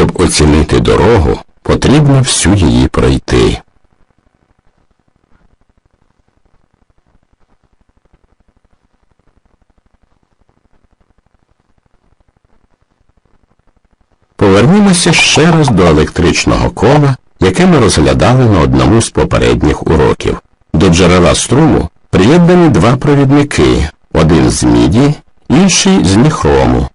Щоб оцінити дорогу, потрібно всю її пройти. Повернімося ще раз до електричного кола, яке ми розглядали на одному з попередніх уроків. До джерела струму приєднані два провідники, один з міді, інший з ніхрому.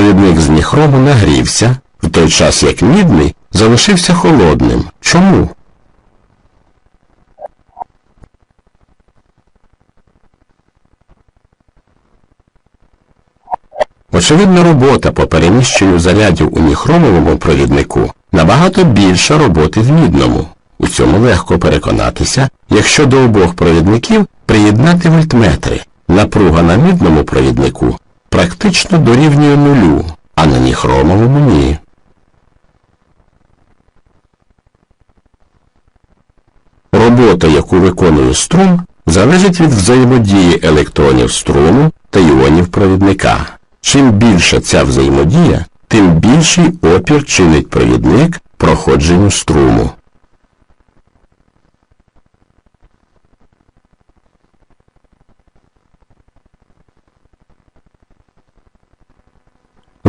Провідник з ніхрому нагрівся, в той час як мідний залишився холодним. Чому? Очевидно, робота по переміщенню зарядів у ніхромовому провіднику набагато більша роботи в мідному. У цьому легко переконатися, якщо до обох провідників приєднати вольтметри. Напруга на мідному провіднику практично дорівнює нулю, а на ніхромовому ні. Робота, яку виконує струм, залежить від взаємодії електронів струму та іонів провідника. Чим більша ця взаємодія, тим більший опір чинить провідник проходженню струму.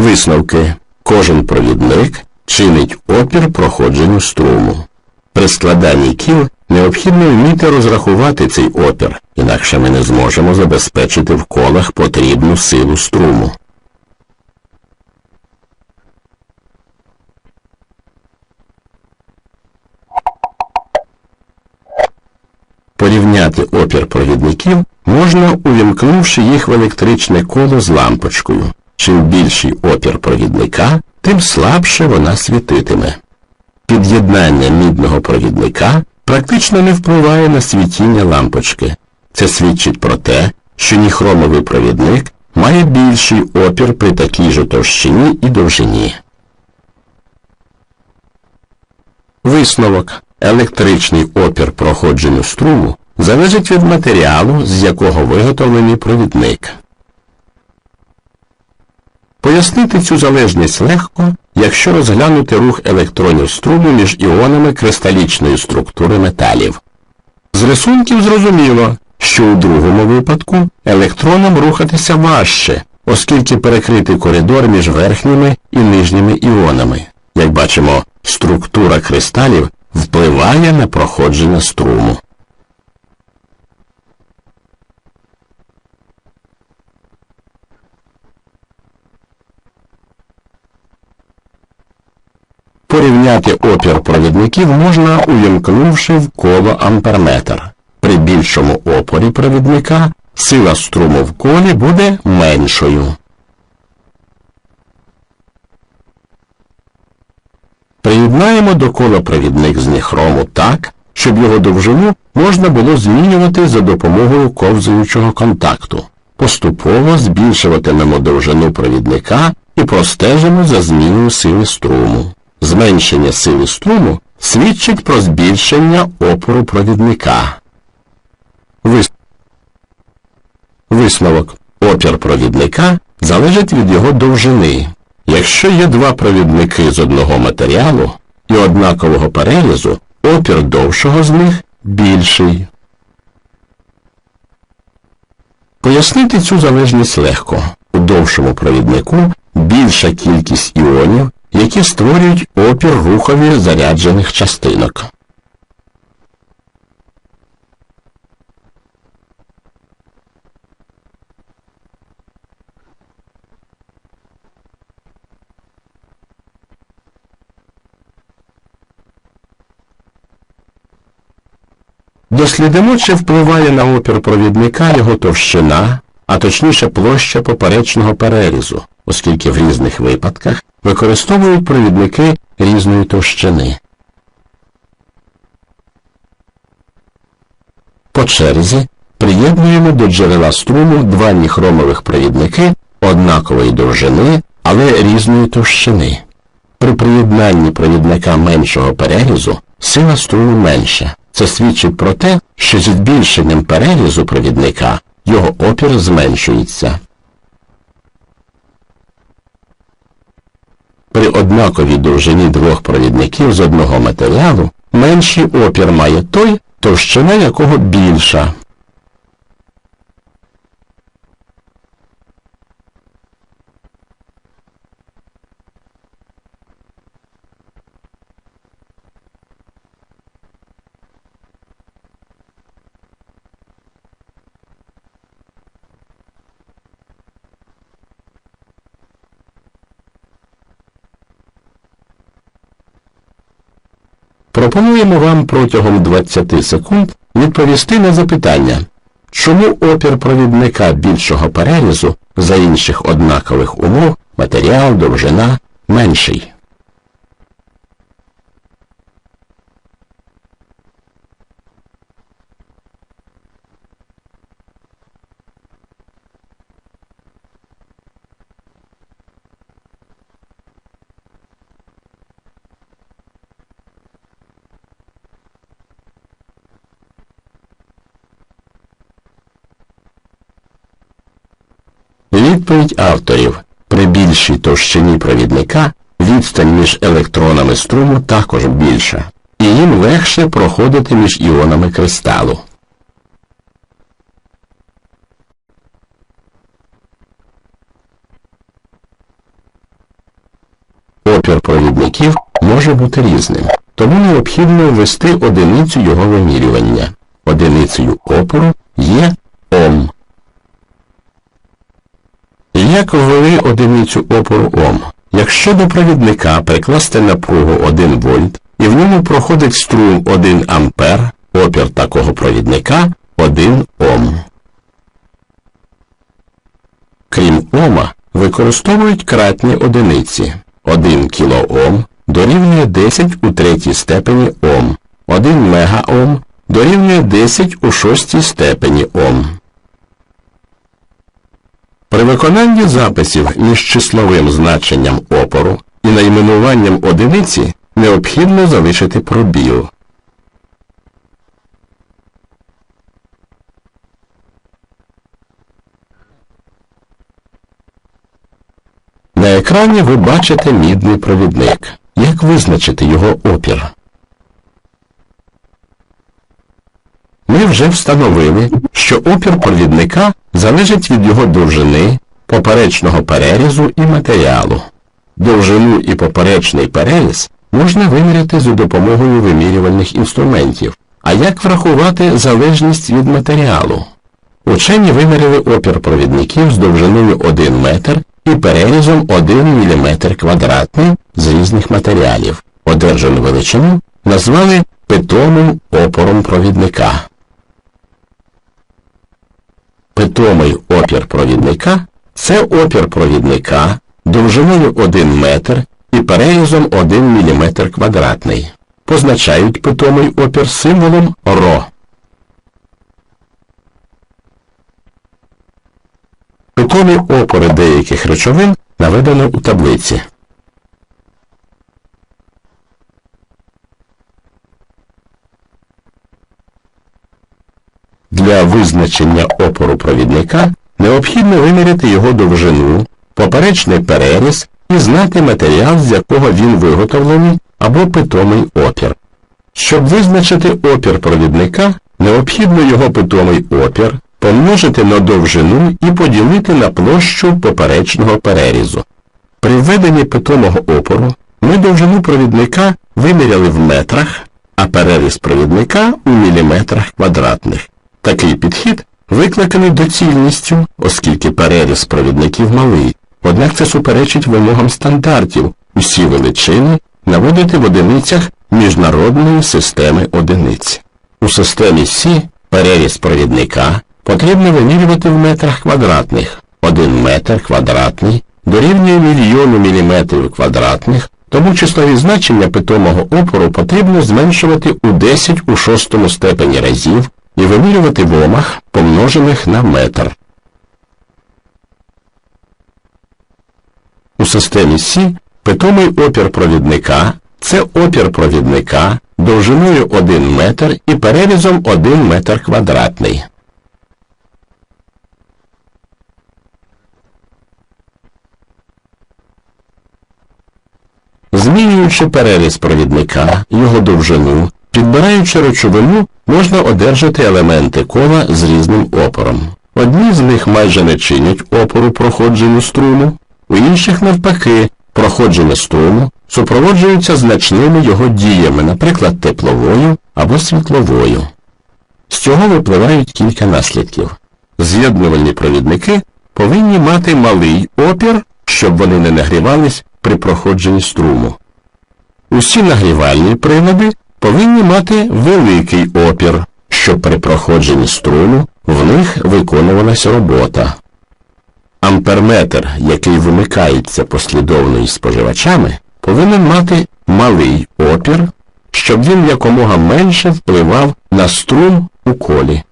Висновки. Кожен провідник чинить опір проходженню струму. При складанні кіл необхідно вміти розрахувати цей опір, інакше ми не зможемо забезпечити в колах потрібну силу струму. Порівняти опір провідників можна, увімкнувши їх в електричне коло з лампочкою. Чим більший опір провідника, тим слабше вона світитиме. Під'єднання мідного провідника практично не впливає на світіння лампочки. Це свідчить про те, що ніхромовий провідник має більший опір при такій же товщині і довжині. Висновок. Електричний опір проходженню струму залежить від матеріалу, з якого виготовлений провідник. Пояснити цю залежність легко, якщо розглянути рух електронів струму між іонами кристалічної структури металів. З рисунків зрозуміло, що у другому випадку електронам рухатися важче, оскільки перекритий коридор між верхніми і нижніми іонами. Як бачимо, структура кристалів впливає на проходження струму. Порівняти опір провідників можна, увімкнувши в коло амперметр. При більшому опорі провідника сила струму в колі буде меншою. Приєднаємо до кола провідник з ніхрому так, щоб його довжину можна було змінювати за допомогою ковзаючого контакту. Поступово збільшуватимемо довжину провідника і простежимо за зміною сили струму. Зменшення сили струму свідчить про збільшення опору провідника. Вис... Висновок. Опір провідника залежить від його довжини. Якщо є два провідники з одного матеріалу і однакового перерізу, опір довшого з них більший. Пояснити цю залежність легко. У довшому провіднику більша кількість іонів, які створюють опір рухові заряджених частинок. Дослідимо, чи впливає на опір провідника його товщина, а точніше площа поперечного перерізу, оскільки в різних випадках використовують провідники різної товщини. По черзі приєднуємо до джерела струму два ніхромових провідники однакової довжини, але різної товщини. При приєднанні провідника меншого перерізу сила струму менша. Це свідчить про те, що зі збільшенням перерізу провідника його опір зменшується. При однаковій довжині двох провідників з одного матеріалу менший опір має той, товщина якого більша. Пропонуємо вам протягом 20 секунд відповісти на запитання, чому опір провідника більшого перерізу за інших однакових умов, матеріал, довжина менший. Відповідь авторів. При більшій товщині провідника відстань між електронами струму також більша, і їм легше проходити між іонами кристалу. Опір провідників може бути різним, тому необхідно ввести одиницю його вимірювання. Одиницею опору є Ом. Як ввели одиницю опору Ом? Якщо до провідника прикласти напругу 1 вольт і в ньому проходить струм 1 ампер, опір такого провідника 1 Ом. Крім Ома, використовують кратні одиниці. 1 кілоом дорівнює 10 у третій степені Ом, 1 мегаом дорівнює 10 у шостій степені Ом. При виконанні записів між числовим значенням опору і найменуванням одиниці необхідно залишити пробіл. На екрані ви бачите мідний провідник. Як визначити його опір? Ми вже встановили, що опір провідника залежить від його довжини, поперечного перерізу і матеріалу. Довжину і поперечний переріз можна виміряти за допомогою вимірювальних інструментів. А як врахувати залежність від матеріалу? Учені виміряли опір провідників з довжиною 1 метр і перерізом 1 мм квадратний з різних матеріалів. Одержану величину назвали питомим опором провідника. Питомий опір провідника це опір провідника довжиною 1 метр і перерізом 1 мм квадратний. Позначають питомий опір символом ро. Питомі опори деяких речовин наведено у таблиці. Для визначення опору провідника необхідно виміряти його довжину, поперечний переріз і знати матеріал, з якого він виготовлений або питомий опір. Щоб визначити опір провідника, необхідно його питомий опір помножити на довжину і поділити на площу поперечного перерізу. При введенні питомого опору ми довжину провідника виміряли в метрах, а переріз провідника у міліметрах квадратних. Такий підхід викликаний доцільністю, оскільки переріз провідників малий, однак це суперечить вимогам стандартів усі величини наводити в одиницях міжнародної системи одиниць. У системі Сі переріз провідника потрібно вимірювати в метрах квадратних. Один метр квадратний дорівнює мільйону міліметрів квадратних, тому числові значення питомого опору потрібно зменшувати у 10 у шостому степені разів і вимірювати в омах, помножених на метр. У системі Сі питомий опір провідника це опір провідника довжиною 1 метр і перерізом 1 метр квадратний. Змінюючи переріз провідника, його довжину, підбираючи речовину, можна одержати елементи кола з різним опором. Одні з них майже не чинять опору проходженню струму, у інших, навпаки, проходження струму супроводжується значними його діями, наприклад, тепловою або світловою. З цього випливають кілька наслідків. З'єднувальні провідники повинні мати малий опір, щоб вони не нагрівались при проходженні струму. Усі нагрівальні прилади повинні мати великий опір, щоб при проходженні струму в них виконувалася робота. Амперметр, який вимикається послідовно із споживачами, повинен мати малий опір, щоб він якомога менше впливав на струм у колі.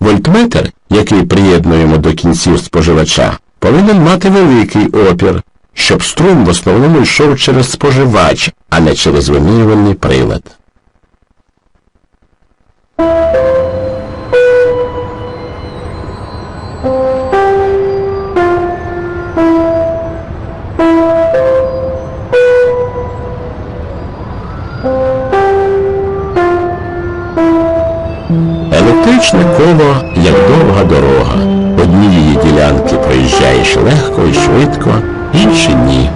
Вольтметр, який приєднуємо до кінців споживача, повинен мати великий опір, щоб струм в основному йшов через споживач, а не через вимірювальний прилад. Електричне коло як довга дорога. Одні її ділянки проїжджаєш легко і швидко, інші ні.